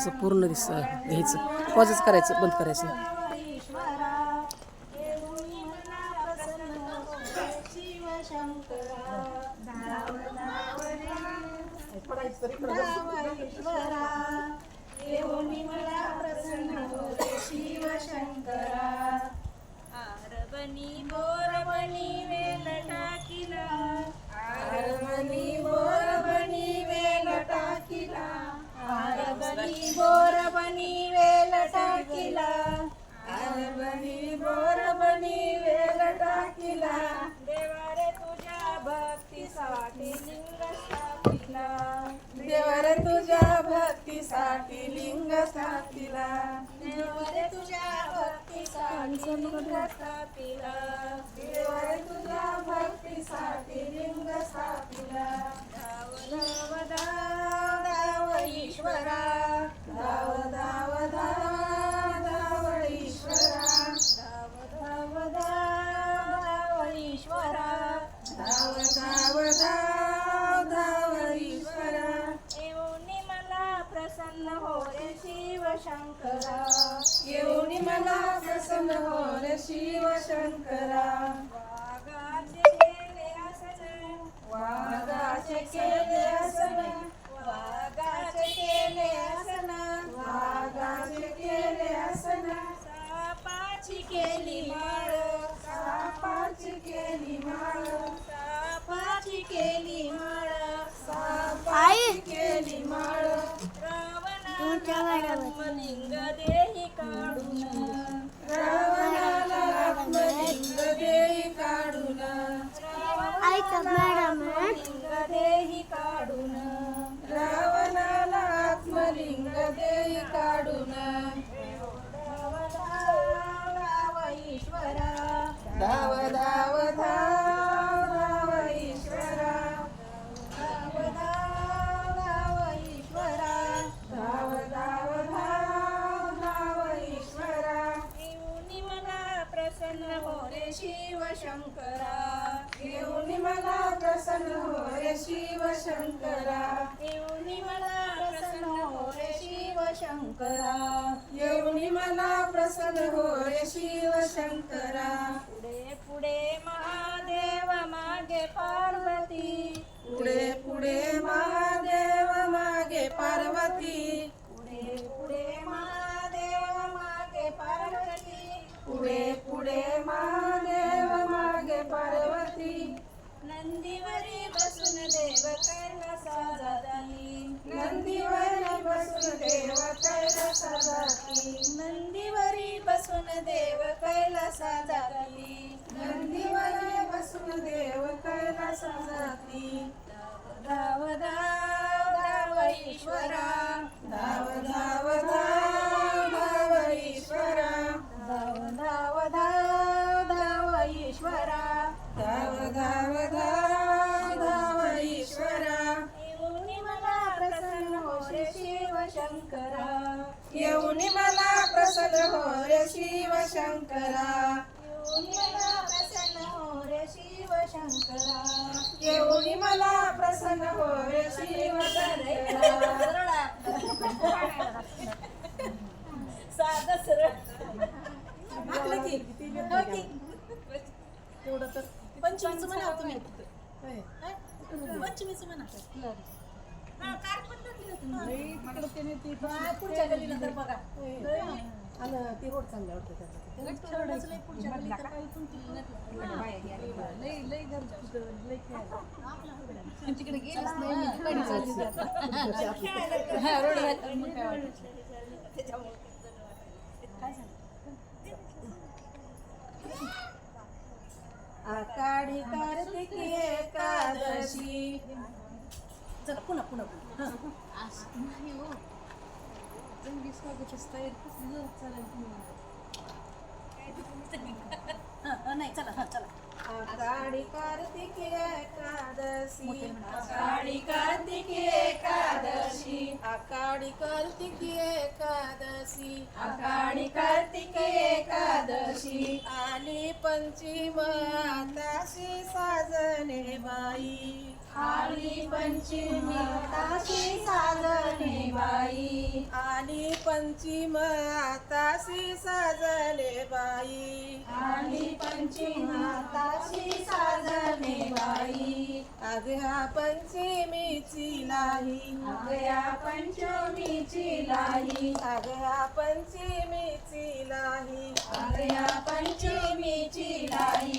असं पूर्ण दिस घ्यायचं. पॉजच करायचं बंद करायचं. आरबनी बोरबनी वेलटा बोर बनी वेल टाकिला. बोर बनी वेल टाकिला. देवारे तुझ्या भक्तीसाठी लिंग स्थापिला देवारे तुझ्या भक्तीसाठी लिंग स्थापिला देवारे तुझ्या भक्तीसाठी लिंग स्थापिला देवारे तुझ्या भक्तीसाठी लिंग स्थापिला धाव धाव धाव ईश्वरा धाव धाव धाव धाव ईश्वरा. धाव धाव धाव धाव ईश्वरा. धाव धाव धाव धाव ईश्वरा. येऊन मला प्रसन्न हो रे शिव शंकरा. येऊन मला प्रसन्न हो रे शिव शंकरा. वागाचे केले आसन वागाचे केले केली माळ सापाची केली माळ सापाची केली माळ सापाची केली माळ. रावणाला लिंग देही काढून रावणाला आत्मलिंग देई काढून लिंग देही काढून रावणाला आत्मलिंग देई काढून. धाव धाव धाव धाव ईश्वरा. धाव धाव धाव ईश्वरा. धाव धाव धाव धाव ईश्वरा. येऊन मला प्रसन्न हो रे शिव शंकरा. येऊन मला प्रसन्न हो रे शिव शंकरा. येऊन मला प्रसन्न हो रे शिव शंकरा. येऊन मला प्रसन्न हो रे शिव शंकरा. पुढे पुढे महादेव मागे पार्वती. पुढे पुढे महादेव मागे पार्वती. पुढे पुढे महादेव मागे पार्वती. पुढे पुढे महादेव मागे पार्वती. नंदीवरी बसून देव कैलासा जाती धाव धाव धाव ईश्वरा धाव धाव धाव धाव ईश्वरा धाव धाव धाव धाव ईश्वरा धाव धाव धाव धाव ईश्वरा येऊन मला प्रसन्न हो रे शिव शंकरा येऊन मला प्रसन्न हो रे शिव शंकरा येऊन मला प्रसन्न हो शिव शंकरा येऊन मला प्रसन्न हो रे शिव साधा सरळ. तेवढं तर पंचमीचं म्हणा तुम्ही. पंचमीचं म्हणा. पुढच्या तर बघा. आणि ती रोड चांगल्या वाटतं पुढच्या तिकडे गेलंच नाही चालली कार्तिकी एकादशी. चला पुन्हा पुन्हा पुन्हा. हा, हा, नाही चला हा चला. आकाडी कार्तिकी एकादशी. आकाडी कार्तिकी एकादशी. आकाडी कार्तिकी एकादशी. आकाडी कार्तिकी एकादशी. आली पंचम आताशी साजने बाई. आली पंचमी आताशी साजने बाई. आली पंचिम आताशी साजले बाई. आणि पंचिमाताशी साजने बाई. अगया पंचमीची लाही अगया पंचमीची लाई अगया पंचमीची लाही अगया पंचमीची लाई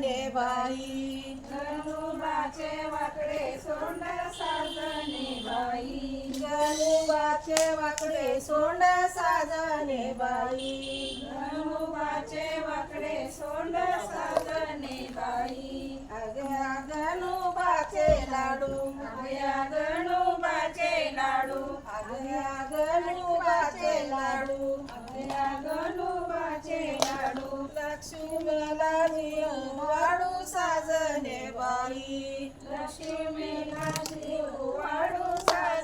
साजने बाई. गणुबाचे वाकडे सोंड साजने बाई. गलुबाचे वाकडे सोंड साजने बाई. गणुबाचे वाकडे सोंड साजने बाई. अगया गलुबाचे लाडू. अगया गणुबाचे लाडू. अगया गलुबाचे लाडू. अगया गणुबाचे लाडू. लक्ष्मीला जीव वाडू साजने बाई. लक्ष्मीला जीव वाढू साजने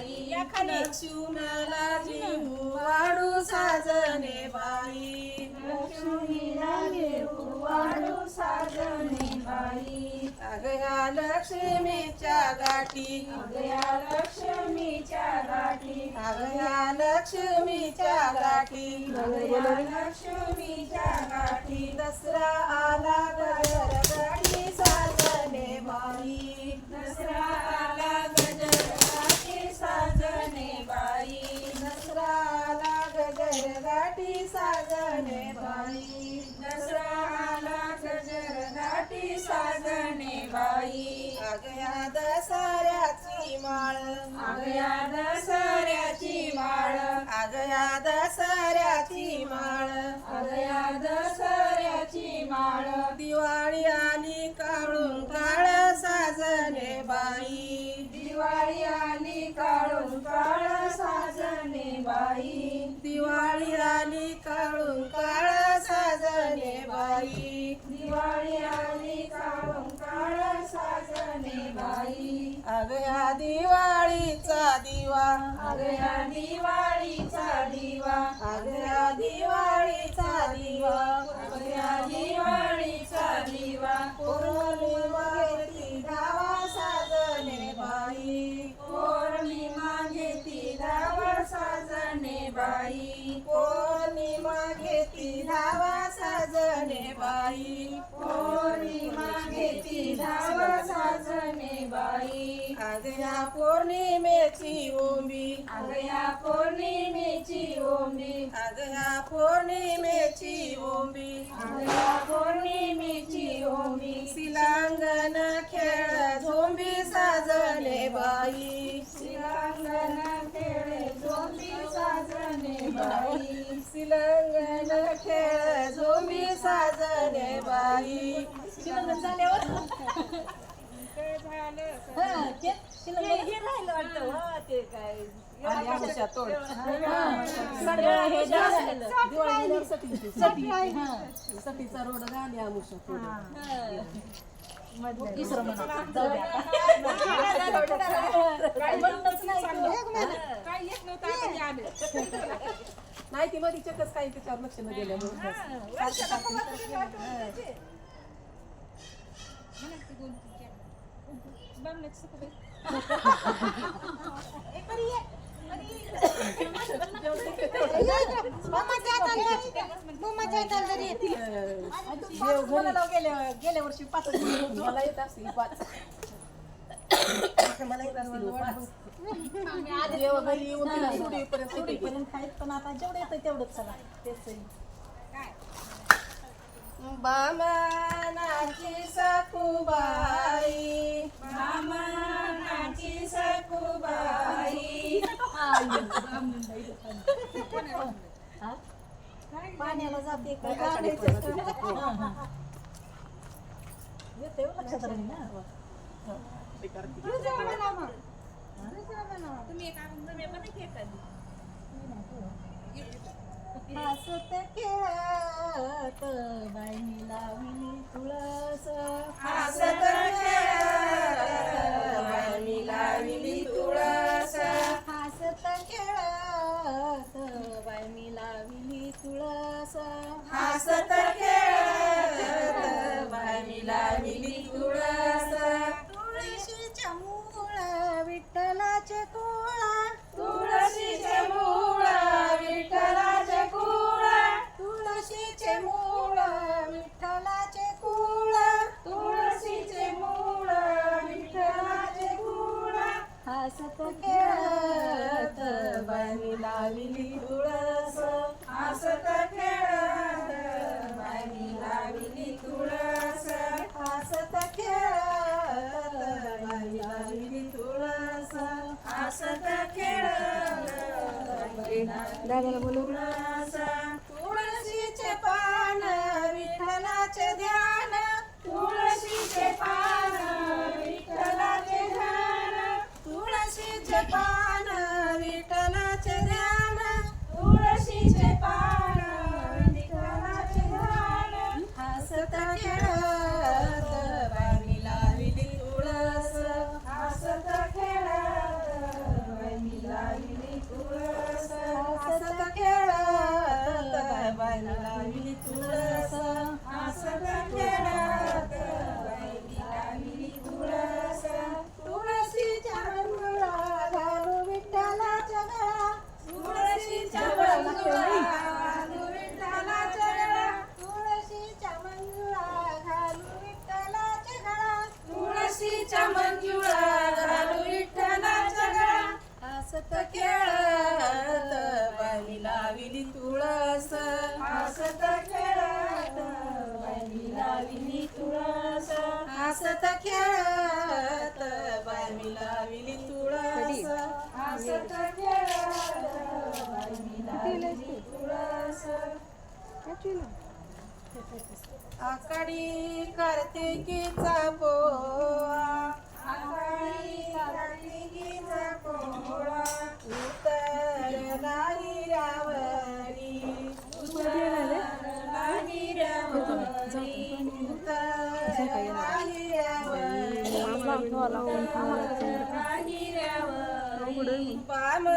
बाई. लक्ष्मीला जीव वाडू साजने बाई. लक्ष्मीला जीव वाढू साजने बाई. अगया लक्ष्मीच्या गाठी. अगया लक्ष्मीच्या गाठी. अगया लक्ष्मीच्या गाठी. अगया लक्ष्मीच्या गाठी. दसरा आला गजर गजर साजने बाई. दसरा आला साजने बाई. आगया दसऱ्याची माळ. आगया दसऱ्याची माळ. आगया दसऱ्या दिवाळी आली काढून काळ साजने बाई. दिवाळी आली काढून काळ साजने बाई. अगया दिवाळीचा दिवा. अगया दिवाळीचा दिवा. अगया दिवाळीचा दिवा. अगया दिवाळीचा दिवा. बाई. पौर्णिमा घेती धावळ साजने बाई. अगया पौर्णिमेची ओंबी. अगया पौर्णिमेची ओंबी. अगया पौर्णिमेची ओंबी. अगया पौर्णिमे बाई. शिलंगण झाल्यावर? हा, ते शिलंगण राहिलं वाटतं. हा, ते काय. आणि आमुषा तोड. सगळं हे झालं. दिवाळी गेल्यावर सटी सटी सटीचा रोड गाणी आमुषा तोड तिसरं म्हणा. जाऊ दे आता. काय म्हणतच नाही तो. नाही ती मध्ये चकच काही त्याच्यावर लक्ष न गेल्यामुळे गेल्या गेल्या वर्षी पाच मला येत असतील पाच. पण आता जेवढं येतं तेवढंच चला तेच बामानाची सखुबाई पाण्याला जाते येते हो, लक्षात राहील ना. तुम्ही पण खेळ हसत खेळत बाईनी लावणी तुळस. हसत खेळत बाईनी लावणी तुळस. हसत खेळत बाईनी लावणी तुळस. हसत बोलवले दादाला बोलवले तुळशीचे पान विठ्ठलाचे ध्यान. तुळशीचे पान विठ्ठलाचे ध्यान. तुळशीचे पान विठ्ठलाचे ध्यान. तुळशीचे पान आकडी कार्तिकीचा पोळा आकाडी पोळा उतर नाही रावरी. उतर नाही रावरी. उतर नाही रावरी. Palm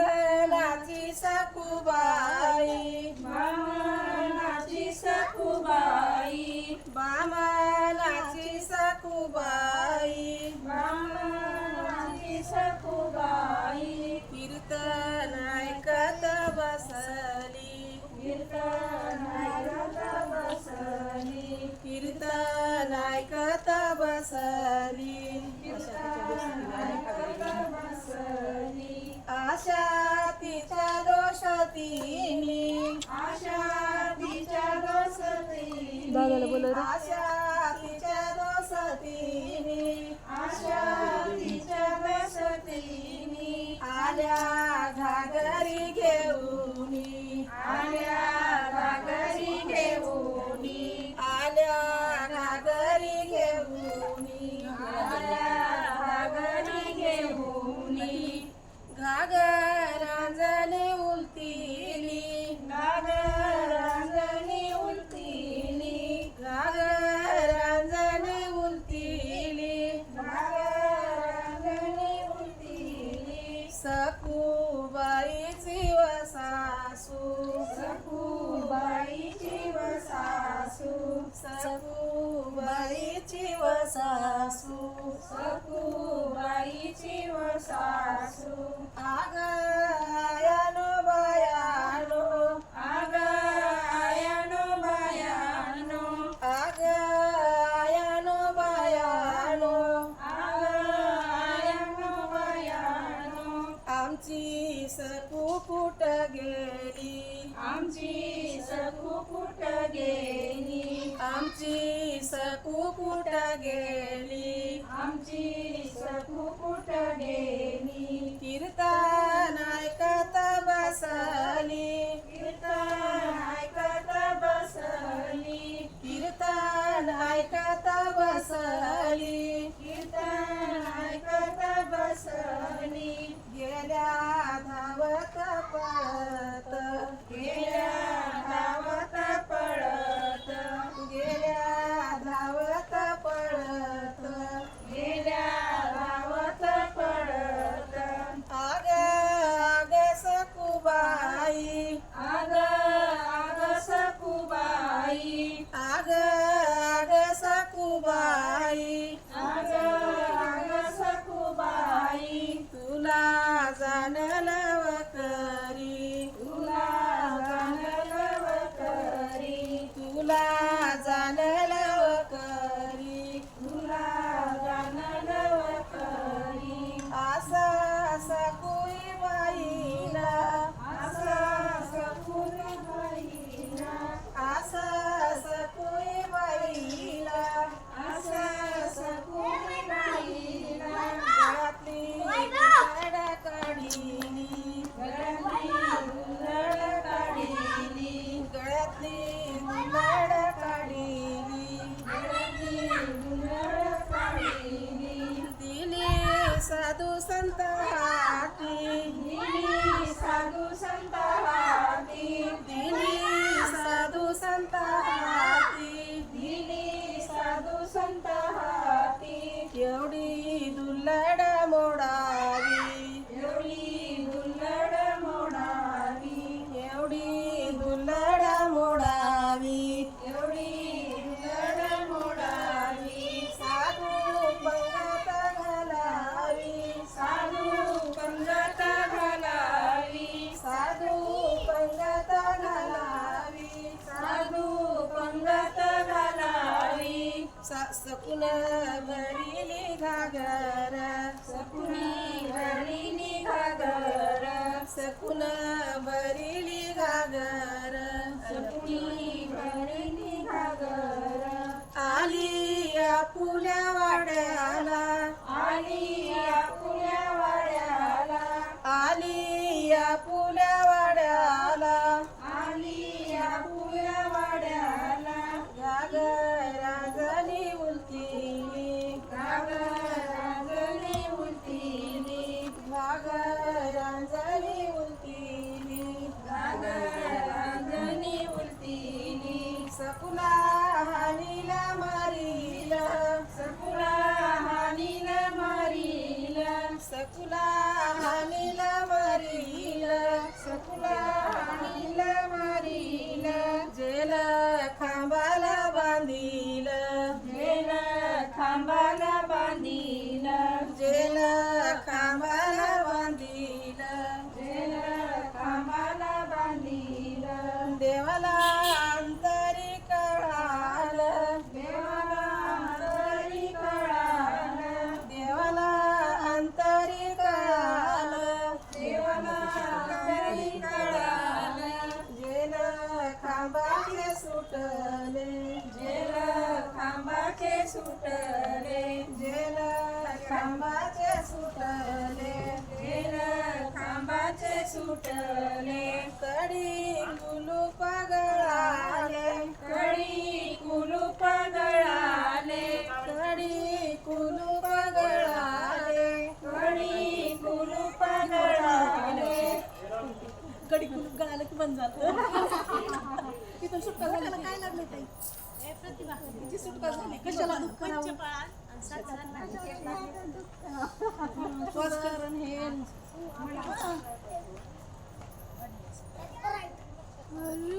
sauce. ఆగాయను బయాను ఆగాయను బయాను ఆగాయను బయాను ఆగాయను బయాను ఆమ్చి सकू पुट गेली आमची सकू पुट ऐकत बसली. कीर्तन ऐकत बसली. गेल्या धावत पळत सकुन भरिली घागर सकुन भरिली घागर सकुन सुटले कडी कुलु गळाले कडी कुलु पगळाले कडी कुलु गळाले कडी कुलूप गळाले कडी कुलूप गळालं की बंद जातं तिथं सुटका काय लागलं ताई? सुटका झाली? कशाला? दुःख श्वासकरण हे 何?